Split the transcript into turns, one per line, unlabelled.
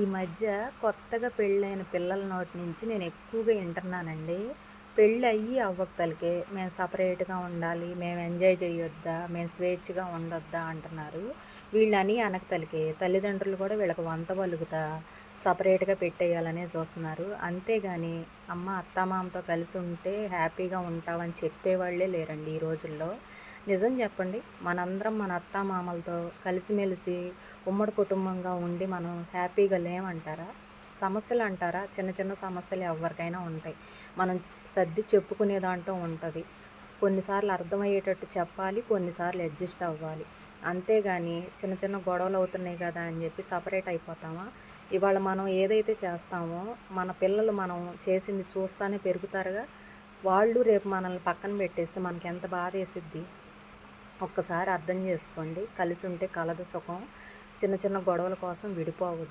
ఈ మధ్య కొత్తగా పెళ్ళైన పిల్లల నోటి నుంచి నేను ఎక్కువగా వింటున్నానండి. పెళ్ళి అయ్యి అవ్వకతలకే మేము సపరేట్గా ఉండాలి మేము ఎంజాయ్ చేయొద్దా మేము స్వేచ్ఛగా ఉండొద్దా అంటున్నారు. వీళ్ళని అనకతలకే తల్లిదండ్రులు కూడా వీళ్ళకి వంత పలుకుతా సపరేట్గా పెట్టేయాలనే చూస్తున్నారు. అంతేగాని అమ్మ అత్తమామతో కలిసి ఉంటే హ్యాపీగా ఉంటామని చెప్పేవాళ్ళే లేరండి ఈ రోజుల్లో. నిజం చెప్పండి మనందరం మన అత్తామామలతో కలిసిమెలిసి ఉమ్మడి కుటుంబంగా ఉండి మనం హ్యాపీగా లేమంటారా? సమస్యలు అంటారా? చిన్న చిన్న సమస్యలు ఎవరికైనా ఉంటాయి. మనం సర్ది చెప్పుకునే దాంట్లో ఉంటుంది. కొన్నిసార్లు అర్థమయ్యేటట్టు చెప్పాలి కొన్నిసార్లు అడ్జస్ట్ అవ్వాలి. అంతేగాని చిన్న చిన్న గొడవలు అవుతున్నాయి కదా అని చెప్పి సపరేట్ అయిపోతామా? ఇవాళ మనం ఏదైతే చేస్తామో మన పిల్లలు మనం చేసింది చూస్తానే పెరుగుతారుగా? వాళ్ళు రేపు మనల్ని పక్కన పెట్టేస్తే మనకి ఎంత బాధ వేసిద్ది ఒక్కసారి అర్థం చేసుకోండి. కలిసి ఉంటే కలదు సుఖం. చిన్న చిన్న గొడవల కోసం విడిపోవద్దు.